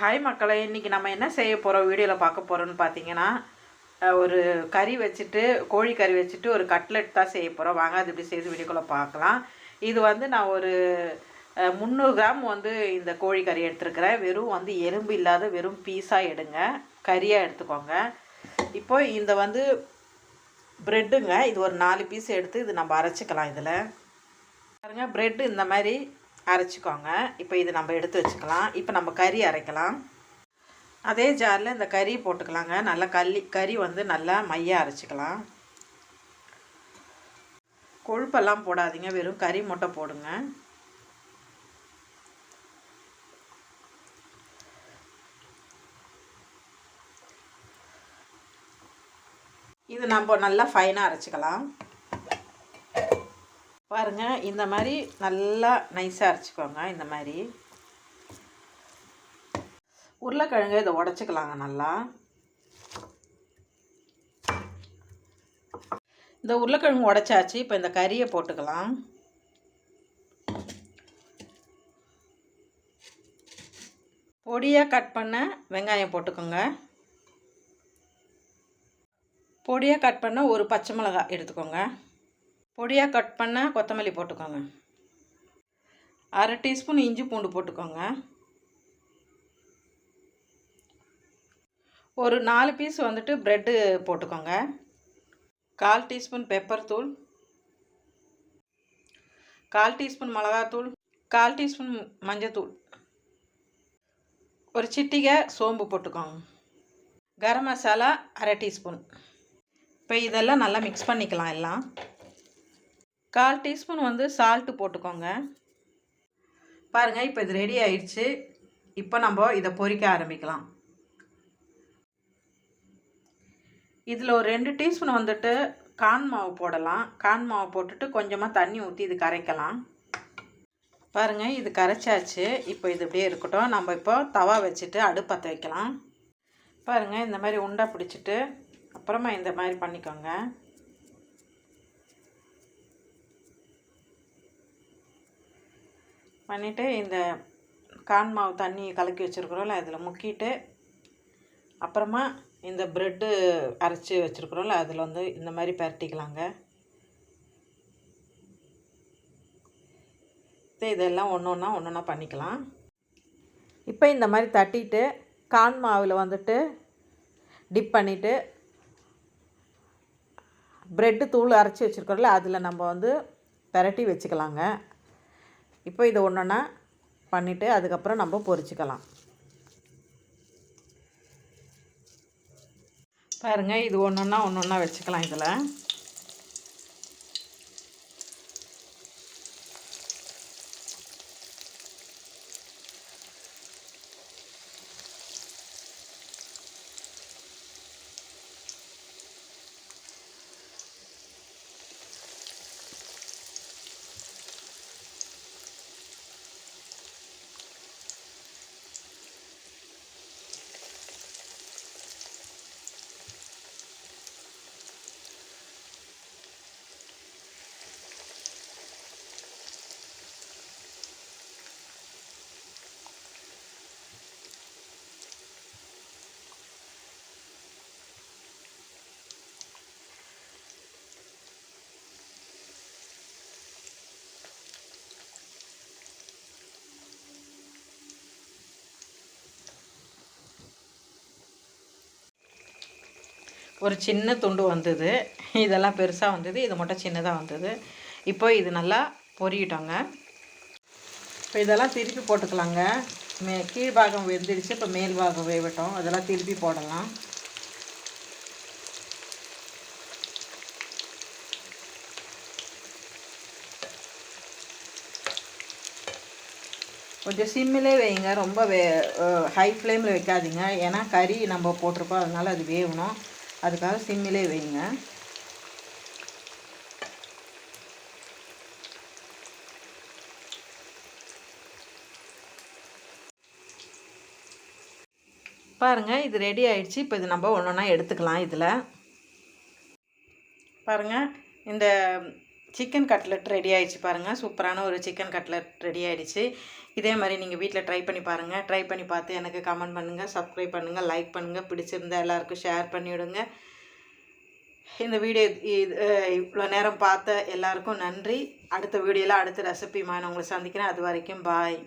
Hi மக்களை இன்றைக்கி நம்ம என்ன செய்ய போகிறோம் வீடியோவில் பார்க்க போகிறோம்னு பார்த்தீங்கன்னா ஒரு கறி வச்சுட்டு கோழி கறி வச்சுட்டு ஒரு கட்லெட் தான் செய்ய போகிறோம் வாங்க அது இப்படி செய்து வீடியோக்குள்ளே பார்க்கலாம். இது வந்து நான் ஒரு முந்நூறு கிராம் வந்து இந்த கோழி கறி எடுத்துருக்கிறேன். வெறும் வந்து எலும்பு இல்லாத வெறும் பீஸாக எடுங்க. கறியாக எடுத்துக்கோங்க. இப்போ இந்த வந்து ப்ரெட்டுங்க இது ஒரு நாலு பீஸ் எடுத்து இது நம்ம அரைச்சிக்கலாம் இதில். பாருங்கள் ப்ரெட்டு இந்த மாதிரி அரைச்சிக்கோங்க. இப்போ இது நம்ம எடுத்து வச்சுக்கலாம். இப்போ நம்ம கறி அரைக்கலாம். அதே ஜாரில் இந்த கறி போட்டுக்கலாங்க. நல்லா கல்லி கறி வந்து நல்லா மையாக அரைச்சிக்கலாம். கொழுப்பெல்லாம் போடாதீங்க. வெறும் கறி மட்டும் போடுங்க. இது நம்ம நல்லா ஃபைனாக அரைச்சிக்கலாம். பாருங்க இந்த மாதிரி நல்லா நைஸாக அரைச்சிக்கோங்க இந்த மாதிரி. உருளைக்கிழங்கு இதை உடச்சிக்கலாங்க நல்லா. இந்த உருளைக்கிழங்கு உடச்சாச்சு இப்போ இந்த கறியை போட்டுக்கலாம். பொடியாக கட் பண்ண வெங்காயம் போட்டுக்கோங்க. பொடியாக கட் பண்ண ஒரு பச்சை மிளகாய் எடுத்துக்கோங்க. பொடியாக கட் பண்ண கொத்தமல்லி போட்டுக்கோங்க. அரை டீஸ்பூன் இஞ்சி பூண்டு போட்டுக்கோங்க. ஒரு நாலு பீஸ் வந்துட்டு ப்ரெட்டு போட்டுக்கோங்க. கால் டீஸ்பூன் பெப்பர் தூள். கால் டீஸ்பூன் மிளகாத்தூள் கால் டீஸ்பூன் மஞ்சத்தூள் ஒரு சிட்டிகை சோம்பு போட்டுக்கோங்க. கரம் மசாலா அரை டீஸ்பூன். இப்போ இதெல்லாம் நல்லா மிக்ஸ் பண்ணிக்கலாம் எல்லாம். கால் டீஸ்பூன் வந்து சால்ட்டு போட்டுக்கோங்க. பாருங்கள் இப்போ இது ரெடி ஆயிடுச்சு. இப்போ நம்ம இதை பொரிக்க ஆரம்பிக்கலாம். இதில் ஒரு ரெண்டு டீஸ்பூன் வந்துட்டு கான் மாவு போடலாம். கான் மாவு போட்டுட்டு கொஞ்சமாக தண்ணி ஊற்றி இது கரைக்கலாம். பாருங்கள் இது கரைச்சாச்சு. இப்போ இது இப்படியே இருக்கட்டும். நம்ம இப்போ தவா வச்சுட்டு அடுப்பற்ற வைக்கலாம். பாருங்கள் இந்த மாதிரி உண்டை பிடிச்சிட்டு அப்புறமா இந்த மாதிரி பண்ணிக்கோங்க. பண்ணிவிட்டு இந்த கான் மாவு தண்ணியை கலக்கி வச்சுருக்குறோம்ல அதில் முக்கிட்டு அப்புறமா இந்த ப்ரெட்டு அரைச்சி வச்சுருக்குறோம்ல அதில் வந்து இந்த மாதிரி பரட்டிக்கலாங்க. இது இதெல்லாம் ஒன்று ஒன்றா ஒன்று ஒன்றா பண்ணிக்கலாம். இப்போ இந்த மாதிரி தட்டிட்டு கான் மாவில் வந்துட்டு டிப் பண்ணிவிட்டு ப்ரெட்டு தூள் அரைச்சி வச்சுருக்கோம்ல அதில் நம்ம வந்து பெரட்டி வச்சுக்கலாங்க. இப்போ இதை ஒன்றுன்னா பண்ணிவிட்டு அதுக்கப்புறம் நம்ம பொரிச்சுக்கலாம் பாருங்கள் இது ஒன்று ஒன்றா ஒன்று ஒன்றா வச்சுக்கலாம் இதில். ஒரு சின்ன துண்டு வந்தது. இதெல்லாம் பெருசாக வந்தது. இது மட்டும் சின்னதாக வந்தது. இப்போ இது நல்லா பொரியட்டோங்க. இப்போ இதெல்லாம் திருப்பி போட்டுக்கலாங்க. மே கீழ்பாகம் வெந்துடுச்சு. இப்போ மேல் பாகம் வேகட்டும். அதெல்லாம் திருப்பி போடலாம். கொஞ்சம் சிம்மிலே வைங்க. ரொம்ப வே ஹை ஃப்ளேமில் வைக்காதீங்க. ஏன்னா கறி நம்ம போட்டிருப்போம் அதனால அது வேகணும். அதுக்காக சிம்மிலே வைங்க. பாருங்கள் இது ரெடி ஆயிடுச்சு. இப்போ இது நம்ம ஒன்று ஒன்றா எடுத்துக்கலாம் இதில். பாருங்கள் இந்த சிக்கன் கட்லெட் ரெடி ஆகிடுச்சு பாருங்கள் சூப்பரான ஒரு சிக்கன் கட்லெட் ரெடி ஆகிடுச்சு இதே மாதிரி நீங்கள் வீட்டில் ட்ரை பண்ணி பாருங்கள் ட்ரை பண்ணி பார்த்து எனக்கு கமெண்ட் பண்ணுங்கள் சப்ஸ்கிரைப் பண்ணுங்கள் லைக் பண்ணுங்கள் பிடிச்சிருந்தா எல்லாருக்கும் ஷேர் பண்ணிவிடுங்க. இந்த வீடியோ இது இவ்வளோ நேரம் பார்த்த எல்லாருக்கும் நன்றி. அடுத்த வீடியோவில் அடுத்த ரெசிபி நான் உங்களை சந்திக்கிறேன். அது வரைக்கும் பாய்